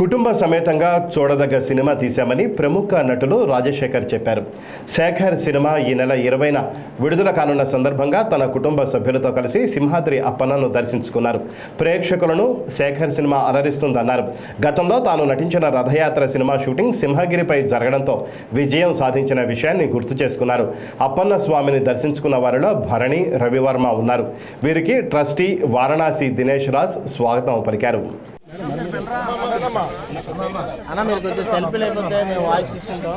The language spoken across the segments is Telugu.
కుటుంబ సమేతంగా చూడదగ్గ సినిమా తీశామని ప్రముఖ నటులు రాజశేఖర్ చెప్పారు. శేఖర్ సినిమా ఈ నెల ఇరవైన విడుదల కానున్న సందర్భంగా తన కుటుంబ సభ్యులతో కలిసి సింహాద్రి అప్పన్నను దర్శించుకున్నారు. ప్రేక్షకులను శేఖర్ సినిమా అలరిస్తుందన్నారు. గతంలో తాను నటించిన రథయాత్ర సినిమా షూటింగ్ సింహగిరిపై జరగడంతో విజయం సాధించిన విషయాన్ని గుర్తు చేసుకున్నారు. అప్పన్న స్వామిని దర్శించుకున్న వారిలో భరణి రవివర్మ ఉన్నారు. వీరికి ట్రస్టీ వారణాసి దినేష్ రాజ్ స్వాగతం పలికారు. అన్న మీరు కొంచెం మేము వాయిస్ తీసుకుంటాం.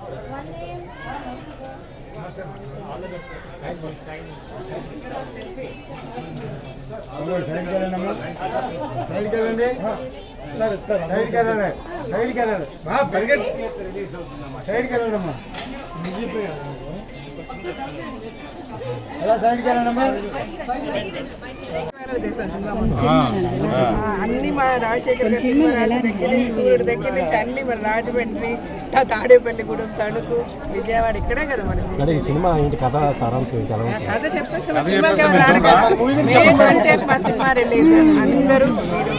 సైడ్కి వెళ్ళండి ఇస్తారు ఇస్తారు సైడ్కి వెళ్ళండి సైడ్కి వెళ్ళండి పరిగెట్ సైడ్కి వెళ్ళండి అమ్మా అలా సైడ్కి వెళ్ళండి అమ్మా. అన్ని మా రాజశేఖర్ గారి సినిమా దగ్గర నుంచి సూర్యుడి దగ్గర నుంచి అన్ని మన రాజమండ్రి తాడేపల్లి గూడెం తణుకు విజయవాడ ఇక్కడే కదా మనం సినిమా ఏంటి? కథ సారాంశం కథ చెప్పేస్తాం. మే సినిమా రిలీజ్ అందరూ మీరు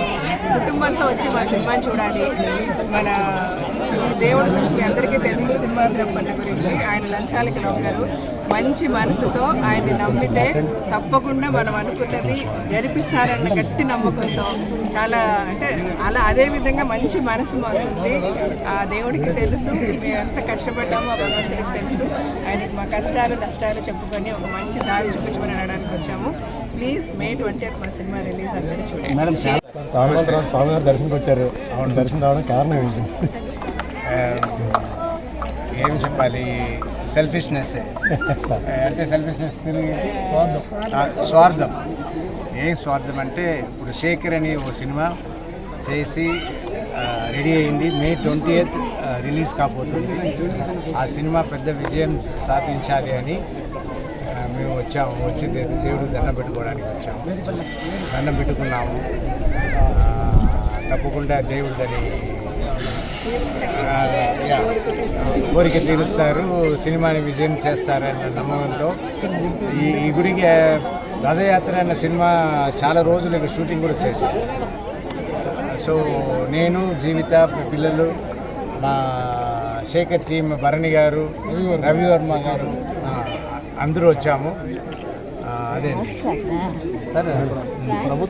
కుటుంబంతో వచ్చి మా సినిమాని చూడాలి. మన దేవుడి గురించి అందరికీ తెలుసు సినిమా ద్రప్పన్న గురించి. ఆయన లంచాలకి లొంగరు. మంచి మనసుతో ఆయన్ని నమ్మితే తప్పకుండా మనం అనుకున్నది జరిపిస్తారన్న గట్టి నమ్మకంతో చాలా అంటే అలా అదే విధంగా మంచి మనసు మాకుంది ఆ దేవుడికి తెలుసు. మేము ఎంత కష్టపడ్డామో ఆ భగవంతుడికి తెలుసు. ఆయనకి మా కష్టాలు నష్టాలు చెప్పుకొని ఒక మంచి దారి చూపించమని అనడానికి వచ్చాము. ప్లీజ్ మే ట్వంటీ మా సినిమా రిలీజ్ అందరూ చూడండి స్వామి స్వామి గారు దర్శనకి వచ్చారు. ఆవిడ దర్శనం రావడం కారణం ఏంటి? ఏం చెప్పాలి? సెల్ఫిష్నెస్ అంటే సెల్ఫిష్నెస్ తిరిగి స్వార్థం. స్వార్థం. ఏం స్వార్థం అంటే ఇప్పుడు శేఖర్ అని ఓ సినిమా చేసి రెడీ అయింది. మే ట్వంటీ ఎయిత్ రిలీజ్ కాబోతుంది. ఆ సినిమా పెద్ద విజయం సాధించాలి అని మేము వచ్చాము. వచ్చి దే- దేవుడు దండం పెట్టుకోవడానికి వచ్చాము. దండం పెట్టుకున్నాము. తప్పకుండా దేవుడు దాన్ని ఆ, యా, కోరిక తీరుస్తారు సినిమాని విజయం చేస్తారన్న నమ్మకంతో. ఈ ఈ గుడికి రథయాత్ర అన్న సినిమా చాలా రోజులు ఇక్కడ షూటింగ్ కూడా చేశాను సో నేను జీవిత పిల్లలు మా శేఖర్ టీం భరణి గారు రవివర్మ గారు అందరూ వచ్చాము. అదే సరే ప్రభుత్వం